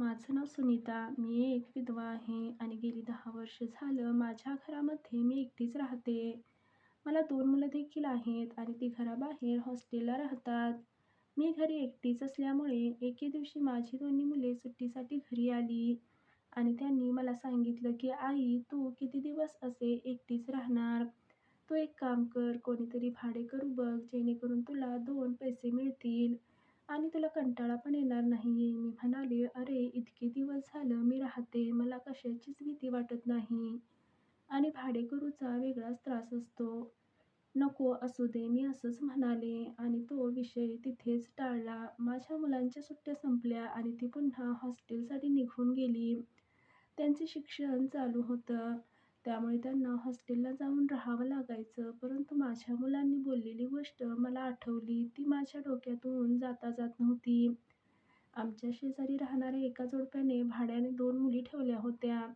माझं नाव सुनीता मी एक विधवा आहे आणि गेली दहा वर्ष झालं माझ्या घरामध्ये मी एकटीच राहते. मला दोन मुलं देखील आहेत आणि ती घराबाहेर हॉस्टेलला राहतात. मी घरी एकटीच असल्यामुळे एके दिवशी माझी दोन्ही मुले सुट्टीसाठी घरी आली आणि त्यांनी मला सांगितलं की आई तू किती दिवस असे एकटीच राहणार? तू एक काम कर कोणीतरी भाडे करू बघ जेणेकरून तुला दोन पैसे मिळतील. आणि तुला कंटाळा पण येणार नाही मी म्हणाले अरे इतके दिवस झालं मी राहते. मला कशाचीच भीती वाटत नाही. आणि भाडेकरूचा वेगळाच त्रास असतो. नको असू दे मी असंच म्हणाले. आणि तो विषय तिथेच टाळला. माझ्या मुलांच्या सुट्ट्या संपल्या आणि ती पुन्हा हॉस्टेलसाठी निघून गेली. त्यांचे शिक्षण चालू होतं. त्यामुळे त्यांना हॉस्टेलला जाऊन राहावं लागायचं. परंतु माझ्या मुलांनी बोललेली गोष्ट मला आठवली. ती माझ्या डोक्यातून जाता जात नव्हती. आमच्या शेजारी राहणाऱ्या एका जोडप्याने भाड्याने दोन मुली ठेवल्या होत्या.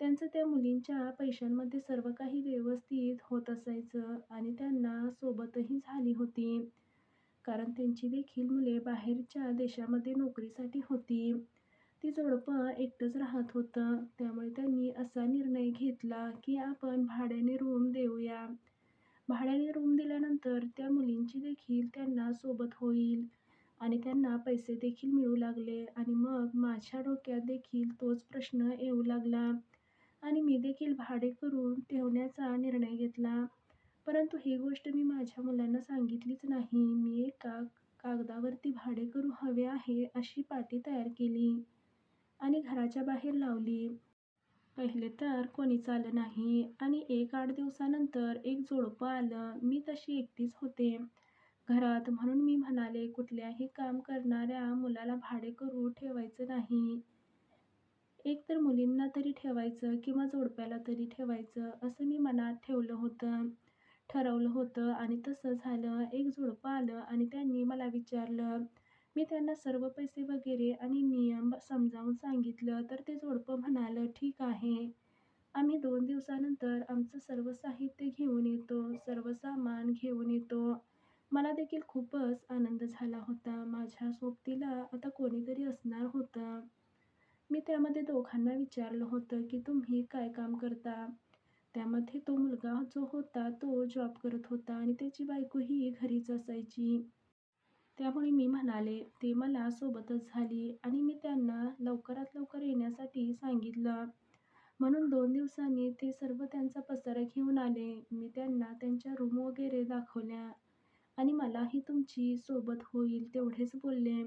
त्यांचं त्या मुलींच्या पैशांमध्ये सर्व काही व्यवस्थित होत असायचं आणि त्यांना सोबतही झाली होती. कारण त्यांची देखील मुले बाहेरच्या देशामध्ये नोकरीसाठी होती. ती जोडपं एकटंच राहत होतं. त्यामुळे त्यांनी असा निर्णय घेतला की आपण भाड्याने रूम देऊया. भाड्याने रूम दिल्यानंतर त्या मुलींची देखील त्यांना सोबत होईल आणि त्यांना पैसे देखील मिळू लागले आणि मग माझ्या डोक्यात देखील तोच प्रश्न येऊ लागला. आणि मी देखील भाडे करून ठेवण्याचा निर्णय घेतला. परंतु ही गोष्ट मी माझ्या मुलांना सांगितलीच नाही. मी एका कागदावरती भाडे करू हवे आहे अशी पाटी तयार केली. मी घराच्या बाहेर लावली. पहिले तर कोणी आलं नाही आणि एक आठ दिवसानंतर एक जोडपं आलं. मी तशी एकटीच होते. घरात म्हणून मी म्हणाले कुठल्याही काम करणाऱ्या मुलाला भाडे करू ठेवायचं नाही. एक तर मुलींना तरी ठेवायचं किंवा जोडप्याला तरी ठेवायचं असं मी मनात ठेवलं होतं. ठरवलं होतं आणि तसं झालं. एक जोडपं आलं आणि त्यांनी मला विचारलं मी त्यांना सर्व पैसे वगैरे आणि नियम समजावून सांगितलं तर ते जोडपं म्हणालं ठीक आहे. आम्ही दोन दिवसानंतर आमचं सर्व साहित्य घेऊन येतो सर्व सामान घेऊन येतो. मला देखील खूपच आनंद झाला होता. माझ्या सोबतीला आता कोणीतरी असणार होतं. मी त्यामध्ये दोघांना विचारलं होतं की तुम्ही काय काम करता? त्यामध्ये तो मुलगा जो होता तो जॉब करत होता आणि त्याची बायकोही घरीच असायची. त्यामुळे मी म्हणाले ते मला सोबतच झाली आणि मी त्यांना लवकरात लवकर येण्यासाठी सांगितलं. म्हणून दोन दिवसांनी ते सर्व त्यांचा पसारा घेऊन आले. मी त्यांना त्यांच्या रूम वगैरे दाखवल्या आणि मलाही तुमची सोबत होईल तेवढेच बोलले.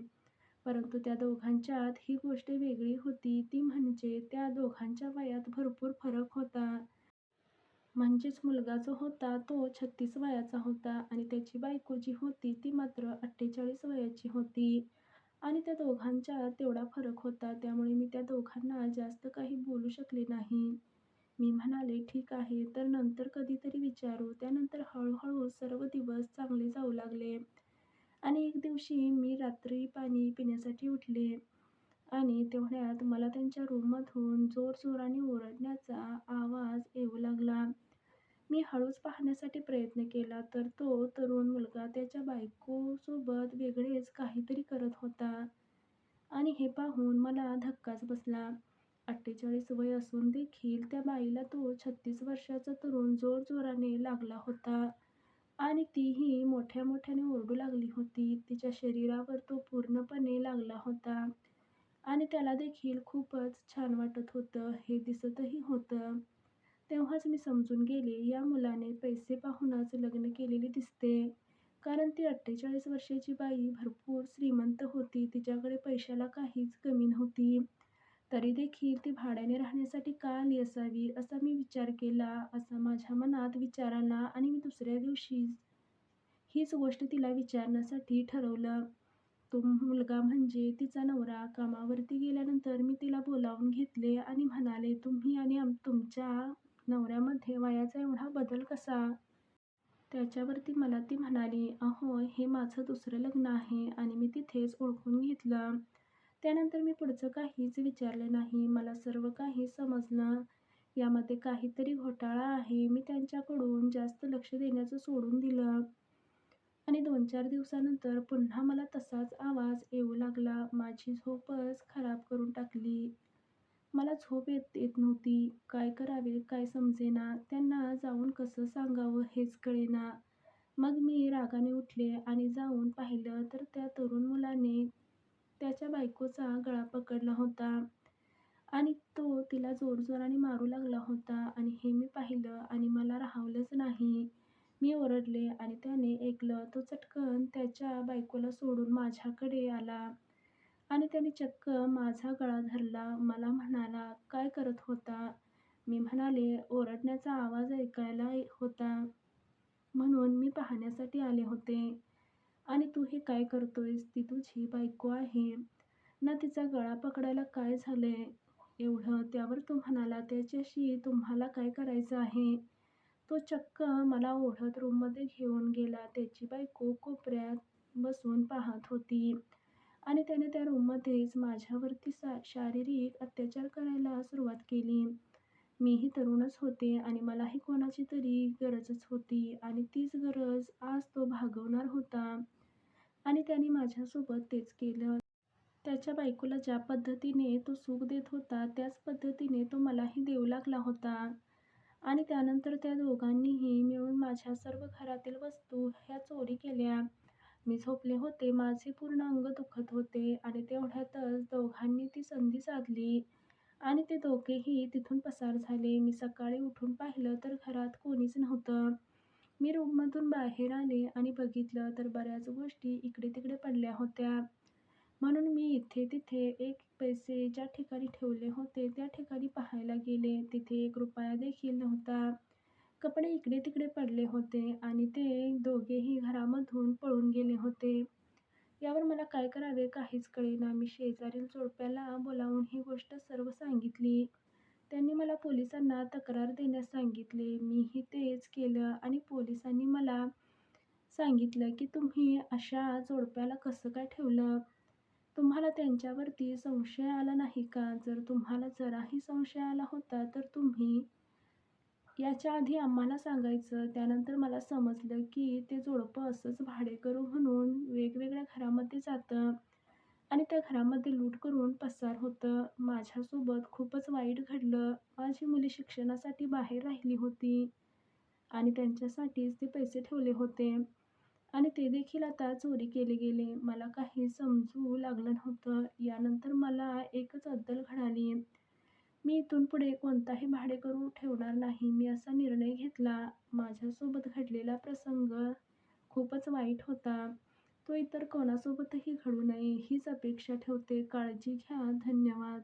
परंतु त्या दोघांच्यात ही गोष्ट वेगळी होती. ती म्हणजे त्या दोघांच्या वयात भरपूर फरक होता. म्हणजेच मुलगा जो होता तो छत्तीस वयाचा होता आणि त्याची बायको जी होती ती मात्र अठ्ठेचाळीस वयाची होती. आणि त्या दोघांच्या तेवढा फरक होता त्यामुळे मी त्या दोघांना जास्त काही बोलू शकले नाही. मी म्हणाले ठीक आहे तर नंतर कधीतरी विचारू. त्यानंतर हळूहळू सर्व दिवस चांगले जाऊ लागले. आणि एक दिवशी मी रात्री पाणी पिण्यासाठी उठले. आणि तेवढ्यात मला त्यांच्या रूममधून जोरजोराने ओरडण्याचा आवाज येऊ लागला. मी हळूच पाहण्यासाठी प्रयत्न केला तर तो तरुण मुलगा त्याच्या बायकोसोबत वेगळेच काहीतरी करत होता. आणि हे पाहून मला धक्काच बसला. अठ्ठेचाळीस वय असून देखील त्या बाईला तो छत्तीस वर्षाचा तरुण जोरजोराने लागला होता आणि तीही मोठ्या मोठ्याने ओरडू लागली होती. तिच्या शरीरावर तो पूर्णपणे लागला होता. आणि त्याला देखील खूपच छान वाटत होतं हे दिसतही होतं. तेव्हाच मी समजून गेले या मुलाने पैसे पाहूनच लग्न केलेले दिसते. कारण ती अठ्ठेचाळीस वर्षाची बाई भरपूर श्रीमंत होती तिच्याकडे पैशाला काहीच कमी नव्हती. तरी देखील ती भाड्याने राहण्यासाठी का आली असावी असा मी विचार केला असा माझ्या मनात विचार आला आणि मी दुसऱ्या दिवशी हीच गोष्ट तिला विचारण्यासाठी ठरवलं. तो मुलगा म्हणजे तिचा नवरा कामावरती गेल्यानंतर मी तिला बोलावून घेतले आणि म्हणाले तुम्ही आणि तुमच्या नवऱ्यामध्ये वयाचा एवढा बदल कसा? त्याच्यावरती मला ती म्हणाली अहो हे माझं दुसरं लग्न आहे आणि मी तिथेच ओळखून घेतलं. त्यानंतर मी पुढचं काहीच विचारलं नाही. मला सर्व काही समजलं. यामध्ये काहीतरी घोटाळा आहे. मी त्यांच्याकडून जास्त लक्ष देण्याचं सोडून दिलं. आणि दोन चार दिवसानंतर पुन्हा मला तसाच आवाज येऊ लागला. माझी झोपच खराब करून टाकली. मला झोप येत येत नव्हती. काय करावे काय समजेना. त्यांना जाऊन कसं सांगावं हेच कळेना. मग मी रागाने उठले आणि जाऊन पाहिलं तर त्या तरुण मुलाने त्याच्या बायकोचा गळा पकडला होता आणि तो तिला जोरजोराने मारू लागला होता आणि हे मी पाहिलं आणि मला राहावलंच नाही. मी ओरडले आणि त्याने ऐकलं. तो चटकन त्याच्या बायकोला सोडून माझ्याकडे आला आणि त्याने चक्क माझा गळा धरला. मला म्हणाला, काय करत होता? मी म्हणाले, ओरडण्याचा आवाज ऐकायला होता म्हणून मी पाहण्यासाठी आले होते. आणि तू हे काय करतोयस? ती तुझी बायको आहे ना तिचा गळा पकडायला काय झालंय एवढं? त्यावर तो म्हणाला, त्याच्याशी तुम्हाला काय करायचं आहे? तो चक्क मला ओढत रूममध्ये घेऊन गेला. त्याची बायको कोपऱ्यात बसून पाहत होती आणि त्याने त्या रूममध्येच माझ्यावरती सा शारीरिक अत्याचार करायला सुरुवात केली. मीही तरुणच होते आणि मलाही कोणाची तरी गरजच होती आणि तीच गरज आज तो भागवणार होता आणि त्याने माझ्यासोबत तेच केलं. त्याच्या बायकोला ज्या पद्धतीने तो सुख देत होता त्याच पद्धतीने तो मलाही देऊ लागला होता. आणि त्यानंतर त्या दोघांनीही मिळून माझ्या सर्व घरातील वस्तू ह्या चोरी केल्या. मी झोपले होते. माझे पूर्ण अंग दुखत होते आणि तेवढ्यातच दोघांनी ती संधी साधली आणि ते दोघेही तिथून पसार झाले. मी सकाळी उठून पाहिलं तर घरात कोणीच नव्हतं. मी रूममधून बाहेर आले आणि बघितलं तर बऱ्याच गोष्टी इकडे तिकडे पडल्या होत्या. म्हणून मी इथे तिथे एक पैसे ज्या ठिकाणी ठेवले होते त्या ठिकाणी पाहायला गेले. तिथे एक रुपया देखील नव्हता. कपडे इकडे तिकडे पडले होते आणि ते दोघेही घरामधून पळून गेले होते. यावर मला काय करावे काहीच कळेना. मी शेजारील जोडप्याला बोलावून ही गोष्ट सर्व सांगितली. त्यांनी मला पोलिसांना तक्रार देण्यास सांगितले. मीही तेच केलं आणि पोलिसांनी मला सांगितलं की तुम्ही अशा जोडप्याला कसं काय ठेवलं? तुम्हाला त्यांच्यावरती संशय आला नाही का? जर तुम्हाला जराही संशय आला होता तर तुम्ही याच्या आधी आम्हाला सांगायचं. त्यानंतर मला समजलं की ते जोडपं असंच भाडेकरू म्हणून वेगवेगळ्या घरामध्ये जातं आणि त्या घरामध्ये लूट करून पसार होतं. माझ्यासोबत खूपच वाईट घडलं. माझी मुली शिक्षणासाठी बाहेर राहिली होती आणि त्यांच्यासाठीच ते पैसे ठेवले होते आणि ते देखील आता चोरी केले गेले. मला काही समजू लागलं नव्हतं. यानंतर मला एकच अद्दल घडाली. मी इथून पुढे कोणताही भाडेकरू ठेवणार नाही मी असा निर्णय घेतला. माझ्यासोबत घडलेला प्रसंग खूपच वाईट होता. तो इतर कोणासोबतही घडू नये हीच अपेक्षा ठेवते. काळजी घ्या. धन्यवाद.